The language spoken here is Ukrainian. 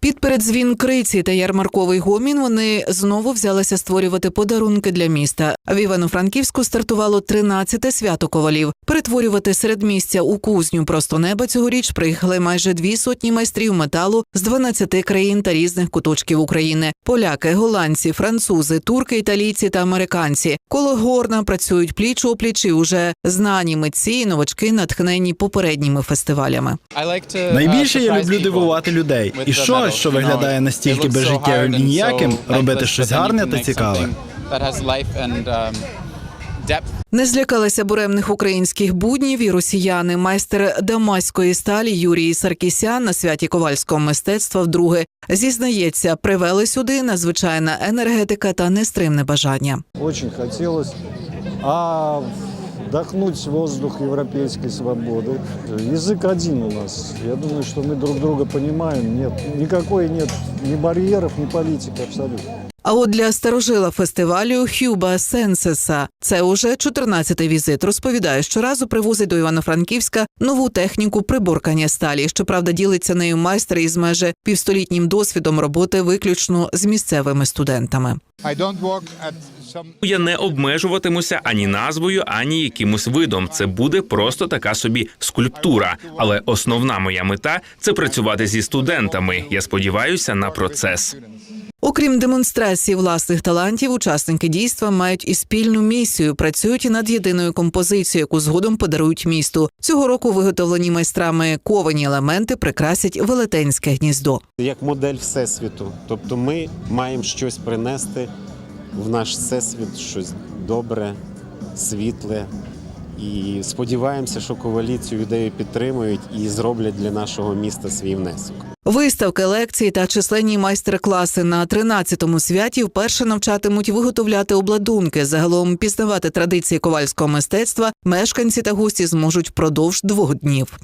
Під передзвін криці та ярмарковий гомін вони знову взялися створювати подарунки для міста. В Івано-Франківську стартувало 13-те свято ковалів. Перетворювати середмістя у кузню просто неба цьогоріч приїхали майже дві сотні майстрів металу з 12 країн та різних куточків України: поляки, голландці, французи, турки, італійці та американці. Коло горна працюють пліч опліч і уже знані митці і новачки, натхнені попередніми фестивалями. Найбільше я люблю дивувати людей. І щось, що виглядає настільки безжиттєвим і ніяким, робити щось гарне та цікаве. Не злякалися буремних українських буднів і росіяни. Майстер дамаської сталі Юрій Саркісян на святі ковальського мистецтва вдруге зізнається, привели сюди надзвичайна енергетика та нестримне бажання. Очень хотелось. А вдохнуть воздух европейской свободы. Язык один у нас. Я думаю, что мы друг друга понимаем. Нет, никакой нет ни барьеров, ни политики абсолютно. А от для старожила фестивалю Хюба Сенсеса це уже 14-й візит. Розповідає, щоразу привозить до Івано-Франківська нову техніку приборкання сталі. Щоправда, ділиться нею майстер із майже півстолітнім досвідом роботи виключно з місцевими студентами. Я не обмежуватимуся ані назвою, ані якимось видом. Це буде просто така собі скульптура. Але основна моя мета це працювати зі студентами. Я сподіваюся на процес. Окрім демонстрації власних талантів, учасники дійства мають і спільну місію. Працюють над єдиною композицією, яку згодом подарують місту. Цього року виготовлені майстрами ковані елементи прикрасять велетенське гніздо. як модель всесвіту. Тобто ми маємо щось принести в наш всесвіт, щось добре, світле. І сподіваємося, що ковалі цю ідею підтримують і зроблять для нашого міста свій внесок. Виставки, лекції та численні майстер-класи на 13-му святі вперше навчатимуть виготовляти обладунки. Загалом пізнавати традиції ковальського мистецтва мешканці та гості зможуть впродовж двох днів.